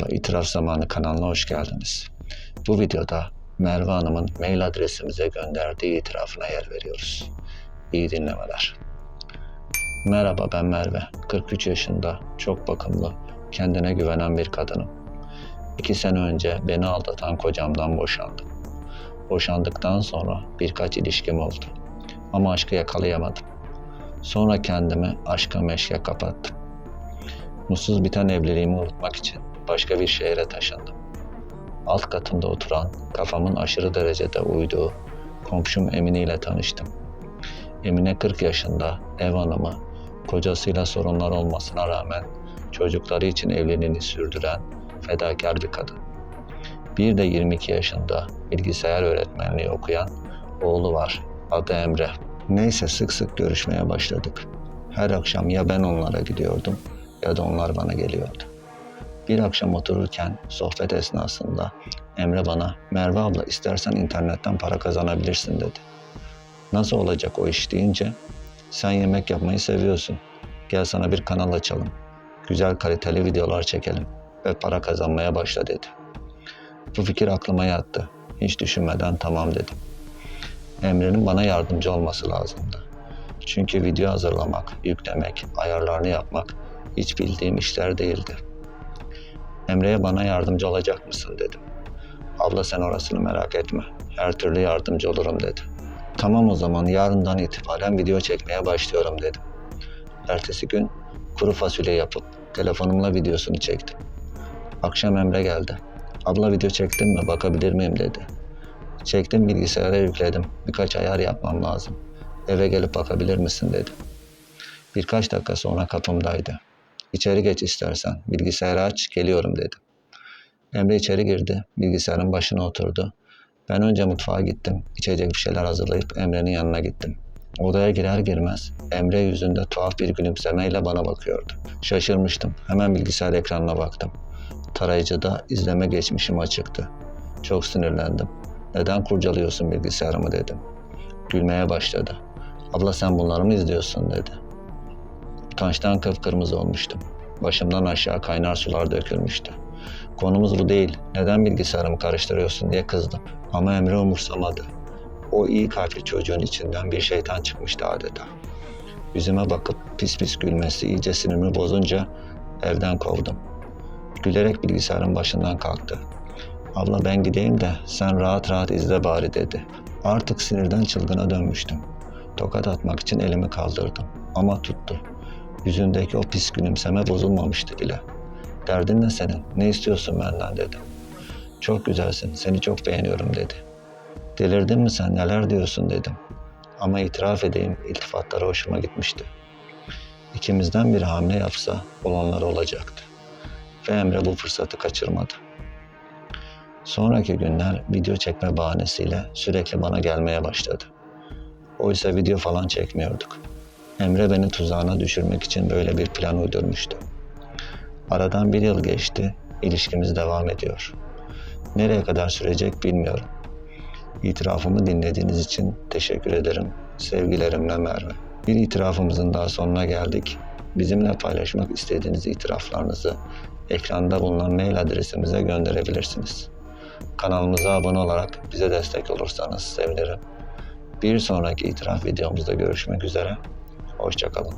Merhaba, İtiraf Zamanı kanalına hoş geldiniz. Bu videoda Merve Hanım'ın mail adresimize gönderdiği itirafına yer veriyoruz. İyi dinlemeler. Merhaba ben Merve. 43 yaşında, çok bakımlı, kendine güvenen bir kadınım. İki sene önce beni aldatan kocamdan boşandım. Boşandıktan sonra birkaç ilişkim oldu. Ama aşkı yakalayamadım. Sonra kendimi aşka meşke kapattım. Mutsuz biten evliliğimi unutmak için başka bir şehre taşındım. Alt katımda oturan, kafamın aşırı derecede uyduğu komşum Emine ile tanıştım. Emine 40 yaşında, ev hanımı, kocasıyla sorunlar olmasına rağmen çocukları için evliliğini sürdüren fedakar bir kadın. Bir de 22 yaşında bilgisayar öğretmenliği okuyan oğlu var. Adı Emre. Neyse sık sık görüşmeye başladık. Her akşam ya ben onlara gidiyordum ya da onlar bana geliyordu. Bir akşam otururken sohbet esnasında Emre bana Merve abla istersen internetten para kazanabilirsin dedi. Nasıl olacak o iş deyince sen yemek yapmayı seviyorsun. Gel sana bir kanal açalım. Güzel kaliteli videolar çekelim ve para kazanmaya başla dedi. Bu fikir aklıma yattı. Hiç düşünmeden tamam dedim. Emre'nin bana yardımcı olması lazımdı. Çünkü video hazırlamak, yüklemek, ayarlarını yapmak hiç bildiğim işler değildi. Emre'ye bana yardımcı olacak mısın dedim. Abla sen orasını merak etme. Her türlü yardımcı olurum dedi. Tamam o zaman yarından itibaren video çekmeye başlıyorum dedim. Ertesi gün kuru fasulye yapıp telefonumla videosunu çektim. Akşam Emre geldi. Abla video çektin mi bakabilir miyim dedi. Çektim bilgisayara yükledim. Birkaç ayar yapmam lazım. Eve gelip bakabilir misin dedi. Birkaç dakika sonra kapımdaydı. İçeri geç istersen. Bilgisayarı aç, geliyorum dedi. Emre içeri girdi. Bilgisayarın başına oturdu. Ben önce mutfağa gittim. İçecek bir şeyler hazırlayıp Emre'nin yanına gittim. Odaya girer girmez Emre yüzünde tuhaf bir gülümsemeyle bana bakıyordu. Şaşırmıştım. Hemen bilgisayar ekranına baktım. Tarayıcıda izleme geçmişim açıktı. Çok sinirlendim. Neden kurcalıyorsun bilgisayarımı dedim. Gülmeye başladı. Abla sen bunları mı izliyorsun dedi. Utançtan kıpkırmızı olmuştum. Başımdan aşağı kaynar sular dökülmüştü. Konumuz bu değil. Neden bilgisayarımı karıştırıyorsun diye kızdım. Ama Emre umursamadı. O iyi kalpli çocuğun içinden bir şeytan çıkmıştı adeta. Yüzüme bakıp pis pis gülmesi iyice sinirimi bozunca evden kovdum. Gülerek bilgisayarın başından kalktı. Abla ben gideyim de sen rahat rahat izle bari dedi. Artık sinirden çılgına dönmüştüm. Tokat atmak için elimi kaldırdım. Ama tuttu. Yüzündeki o pis gülümseme bozulmamıştı bile. Derdin ne senin? Ne istiyorsun benden dedim. Çok güzelsin, seni çok beğeniyorum dedi. Delirdin mi sen, neler diyorsun dedim. Ama itiraf edeyim, iltifatları hoşuma gitmişti. İkimizden bir hamle yapsa olanlar olacaktı. Ve Emre bu fırsatı kaçırmadı. Sonraki günler video çekme bahanesiyle sürekli bana gelmeye başladı. Oysa video falan çekmiyorduk. Emre beni tuzağına düşürmek için böyle bir plan uydurmuştu. Aradan bir yıl geçti, ilişkimiz devam ediyor. Nereye kadar sürecek bilmiyorum. İtirafımı dinlediğiniz için teşekkür ederim. Sevgilerimle Merve. Bir itirafımızın daha sonuna geldik. Bizimle paylaşmak istediğiniz itiraflarınızı ekranda bulunan mail adresimize gönderebilirsiniz. Kanalımıza abone olarak bize destek olursanız sevinirim. Bir sonraki itiraf videomuzda görüşmek üzere. Hoşçakalın.